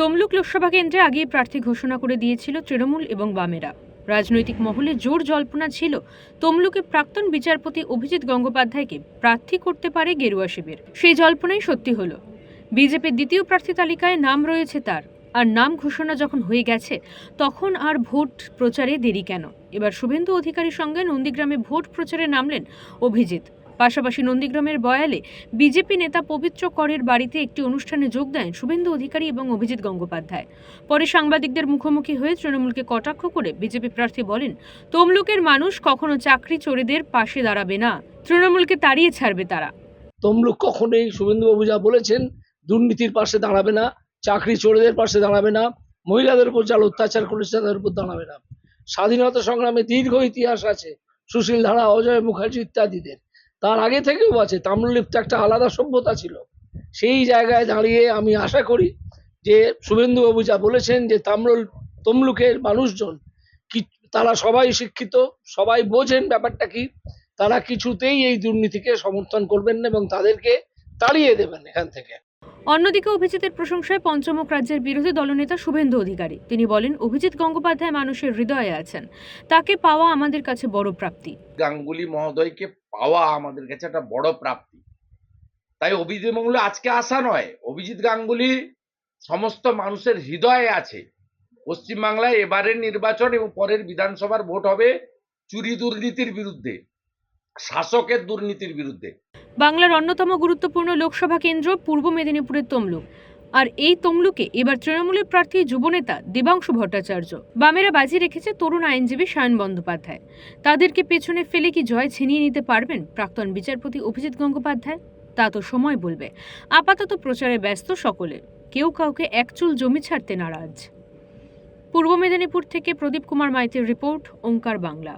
তমলুক লোকসভা কেন্দ্রে আগেই প্রার্থী ঘোষণা করে দিয়েছিল তৃণমূল এবং বামেরা। রাজনৈতিক মহলে জোর জল্পনা ছিল তমলুকে প্রাক্তন বিচারপতি অভিজিৎ গঙ্গোপাধ্যায়কে প্রার্থী করতে পারে গেরুয়া শিবির। সেই জল্পনাই সত্যি হলো। বিজেপির দ্বিতীয় প্রার্থী তালিকায় নাম রয়েছে তার। আর নাম ঘোষণা যখন হয়ে গেছে, তখন আর ভোট প্রচারে দেরি কেন? এবার শুভেন্দু অধিকারীর সঙ্গে নন্দীগ্রামে ভোট প্রচারে নামলেন অভিজিৎ। পাশাপাশি নন্দীগ্রামের বয়ালে বিজেপি নেতা পবিত্র করের বাড়িতে একটি অনুষ্ঠানে যোগ দেন শুভেন্দু অধিকারী এবং অভিজিৎ গঙ্গোপাধ্যায়। পরে সাংবাদিকদের মুখোমুখি হয়ে তৃণমূলকে কটাক্ষ করে বিজেপি প্রার্থী বলেন, তমলুকের মানুষ কখনো চাকরি চোরেদের পাশে দাঁড়াবে না, তৃণমূলকে তাড়িয়ে ছাড়বে তারা। তমলুক কখনোই শুভেন্দুবাবু যা বলেছেন, দুর্নীতির পাশে দাঁড়াবে না, চাকরি চোরেদের পাশে দাঁড়াবে না, মহিলাদের উপর যারা অত্যাচার করেছে তাদের উপর দাঁড়াবে না। স্বাধীনতা সংগ্রামে দীর্ঘ ইতিহাস আছে, সুশীল ধারা, অজয় মুখার্জি ইত্যাদিদের। তার আগে থেকেও আছে তাম্রলিপ্ত একটা আলাদা সভ্যতা ছিল। সেই জায়গায় দাঁড়িয়ে আমি আশা করি যে শুভেন্দুবাবু যা বলেছেন যে তাম্র তমলুকের মানুষজন কি তারা সবাই শিক্ষিত সবাই বোঝেন ব্যাপারটা কি তারা কিছুতেই এই দুর্নীতিকে সমর্থন করবেন না এবং তাদেরকে তাড়িয়ে দেবেন এখান থেকে। অন্যদিকে অভিজিতের প্রশংসায় পঞ্চমুখ রাজ্যের বিরোধী দলনেতা শুভেন্দু অধিকারী। তিনি বলেন অভিজিৎ গঙ্গোপাধ্যায় মানুষের হৃদয়ে আছেন। তাকে পাওয়া আমাদের কাছে বড় প্রাপ্তি। গাঙ্গুলি মহোদয়কে পাওয়া আমাদের কাছে একটা বড় প্রাপ্তি। তাই অভিজিৎ মঙ্গল আজকে আসা নয়। অভিজিৎ গাঙ্গুলি সমস্ত মানুষের হৃদয়ে আছে। পশ্চিমবাংলায় এবারের নির্বাচন এবং পরের বিধানসভার ভোট হবে চুরি দুর্নীতির বিরুদ্ধে, শাসকের দুর্নীতির বিরুদ্ধে। বাংলার অন্যতম গুরুত্বপূর্ণ লোকসভা কেন্দ্র পূর্ব মেদিনীপুরের তমলুক। আর এই তমলুকে এবার তৃণমূলের প্রার্থী যুবনেতা দেবাংশু ভট্টাচার্য। বামেরা বাজি রেখেছে তরুণ আইনজীবী সায়ন বন্দ্যোপাধ্যায়। তাদেরকে পেছনে ফেলে কি জয় ছিনিয়ে নিতে পারবেন প্রাক্তন বিচারপতি অভিজিৎ গঙ্গোপাধ্যায়? তা তো সময় বলবে। আপাতত প্রচারে ব্যস্ত সকলে। কেউ কাউকে একচুল জমি ছাড়তে নারাজ। পূর্ব মেদিনীপুর থেকে প্রদীপ কুমার মাইতির রিপোর্ট, ওঙ্কার বাংলা।